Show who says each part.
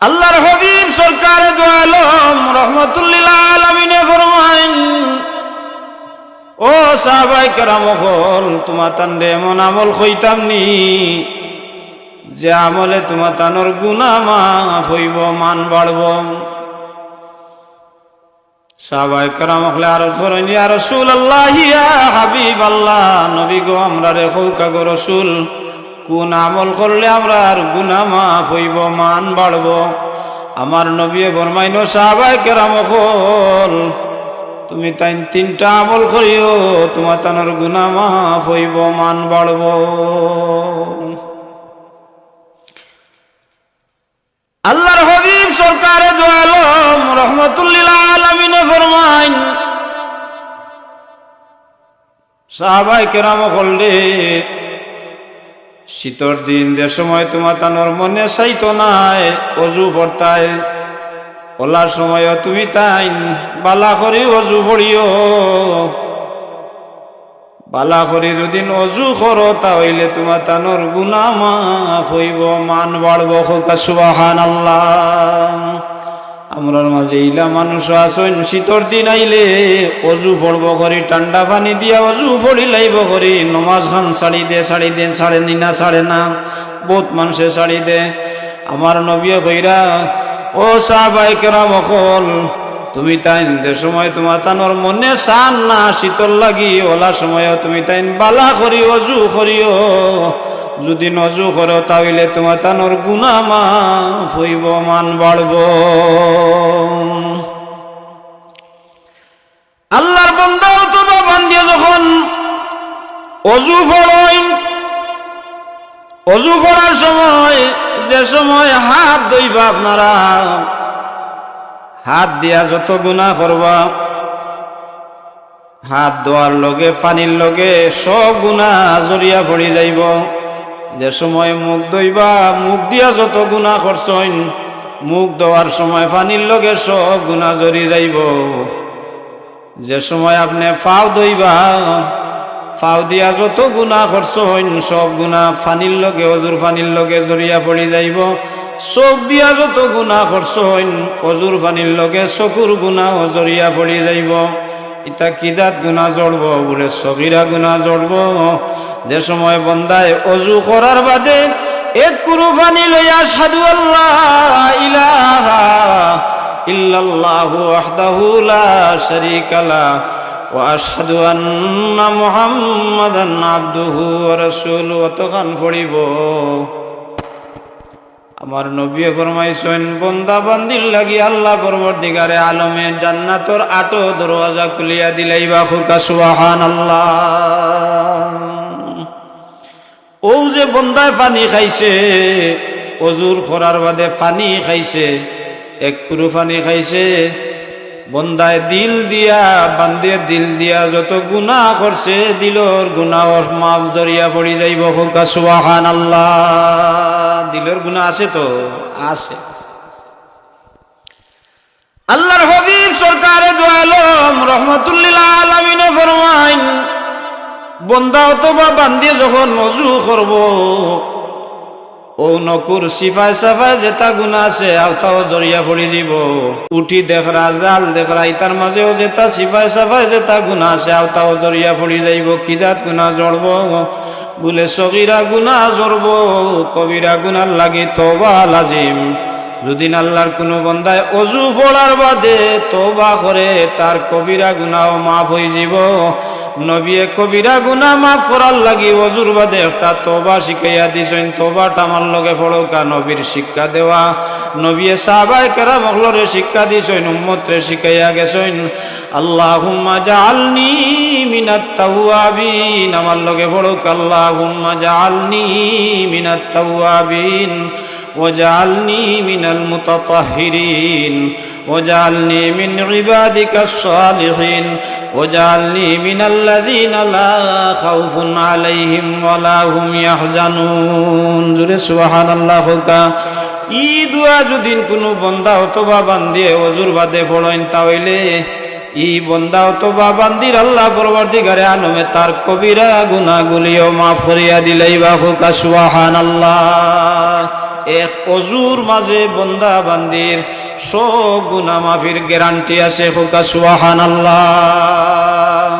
Speaker 1: আল্লাহর হবিব সরকার দোয়ালম রহমতুল্লিল আলমিনে ফরমাইন ও সাহাবাই কেরাম হল তোমার তান্ডে এমন আমল হইতাম নি, যে আমলে তোমার তানোর গুনা মাফ হইব, মান বাড়ব। সাহাবাই কেরাম হলে আরও ধরেন ইয়া রসুল আল্লাহ হাবিব আল্লাহ, নবী গো, আমরা রে হৌকা গো রসুল। কোন আমল করলে আমরা আর গুনা মাফ হইব, মান বাড়ব? আমার নবী বরমাইন সাহাবাই কেরাম হল তুমি তাই তিনটা আমল করিও, তোমার তানোর গুনা মাফ হইব, মান বাড়ব। আল্লাহর হবিব সরকারে দোয়ালম রহমতুল্লিল আলমিনে ফরমাইন সাহাবাই কেরাম করলে শীতর দিন যে সময় তোমার তানোর মনে চাইতো নাই, অজু পড়তায় ওলার সময় তুমি তাই, বালা করি অজু পড়িও বালা করি যদি অজু করো, তাহলে তোমার তানোর গুনা মাফ হইব, মান বাড়ব হোকা সুবাহান আল্লাহ আমরার মাঝে ইলা মানুষ আসন, শীতর দিন আইলে অজু পড়ব করি ঠান্ডা পানি দিয়া অজু পড়ি লাইব করি নমাজ খান শাড়ি দে শাড়ি দেন সাড়ে নিনা সাড়ে না, বহুত মানুষে শাড়ি দে। আমার নবী কইরা, ও সাহাবাই কেরাম অকল, তুমি তাই যে সময় তোমার তানোর মনে সান না, শীতল লাগি, ওলা সময় তুমি তাই বালা করি অজু করিও। যদি নজু করো তাহলে তোমার তানোর গুনা মা হইব, মান বাড়ব। আল্লাহর বন্দাও তো বান্ধিয়ে যখন অজু ফড়ইন অজু করার সময়, যে সময় হাত ধইবা আপনারা, হাত দিয়া যত গুণা করবা, হাত ধোয়ার লগে, পানির লগে সব গুণা জড়িয়া পড়ি যাইব। যে সময় মুখ ধইবা, মুখ দিয়া যত গুণা করছইন, মুখ ধোয়ার সময় পানির লগে সব গুণা জড়ি যাইব। যে সময় আপনি ফাও ধইবা, ফাও দিয়া যত গুণা করছইন, সব গুণা ফানির লগে, অজুর ফানির লগে জড়িয়া পড়ি যাইব। চোখ দিয়া যত গুণা করছইন, অজুর ফানির লগে চকুর গুণা জড়িয়া পড়ি যাইব। ইটা কিজাত গুণা জড়ব বলে সগিরা গুণা জড়ব যে সময় বন্দায় অজু করার বাদে এক কুরু পানি লইয়া সাধু আল্লাহ ইলাহা ইল্লাল্লাহু ওয়াহদাহু লা শারীকা লা ওয়া আশহাদু আন্না মুহাম্মাদান আবদুহু ওয়া রাসূলুহু তখন পড়িব। আমার নবী ফরমাইছেন, বন্দা বান্দির লাগি আল্লাহ পরবর্তীকারে আলমে জান্নাতর আটো দরওয়াজা খুলিয়া দিলাইবা হুকা সুবহানাল্লাহ। ও যে বন্দায় পানি খাইছে, অজুর খরার বাদে পানি খাইছে, এক কুরু পানি খাইছে, বন্দায় দিল দিয়া, বান্দে দিল দিয়া যত গুনাহ করছে, দিলর গুনাহ মাফ জরিয়া পড়ি যাইব হোকা সুবাহান আল্লাহ দিলর গুনাহ আছে তো? আছে। আল্লাহর হবিব সরকারে দোয়ালম রহমতুল্লিল আলমিনে ফরমাইন বন্দা অথবা বান্দিয়ে যখন নজু করব, ও নকুর সিফাই সাফাই যেটা গুণা আছে আওতাও জড়িয়া পড়ি দিব। উঠি দেখরা জাল দেখরা ইতার মাঝেও যেটা সিফাই সাফাই যেটা গুণা আছে আওতাও জড়িয়া পড়ি যাইব। কিজাত গুণা জড়ব? বলে, সগিরা গুণা জড়ব, কবিরা গুণার লাগি তবা লাজিম। যদি আল্লাহর কোনো বন্দায় অজু পড়ার বাদে তবা করে, তার কবিরা গুণাও মাফ হয়ে যাব। নবিয়ে কবিরা গুনা মাফ করার লাগি অজুর বাদে একটা তোবা শিখাইয়া দিছেন। তোবাটা আমার লগে ফড়কা নবীর শিক্ষা দেওয়া। নবিয়ে সাহাবাই কেরা মগলরে শিক্ষা দিছেন, উম্মতরে শিখাইয়া গেছেন, আল্লাহুম্মা জাআলনি মিনাত তাওয়াবিন। আমার লগে ফড়ক আল্লাহুম্মা জাআলনি মিনাত তাওয়াবিন। ওয়াজআলনি মিনাল মুতাতাহহিরিন ওয়াজআলনি মিন ইবাদিকাস সালিহিন। وجعلني من الذين لا خوف عليهم ولا هم يحزنون জোরে সুবহানাল্লাহ কা ই দুয়া যদি কোনো বন্দা অথবা বান্দিয়ে অজুর বাদে পড়েন তাহলে ই বন্দা অথবা বান্দির আল্লাহ পরবর্তীকারে আলমে তার কবিরা গুনাগুলিও মাফ করিয়া দিলাই বা হুকা সুবহানাল্লাহ এক অজুর মাঝে বন্দা বান্দির সব গুনা মাফির গ্যারান্টি আছে হোকা সুহান আল্লাহ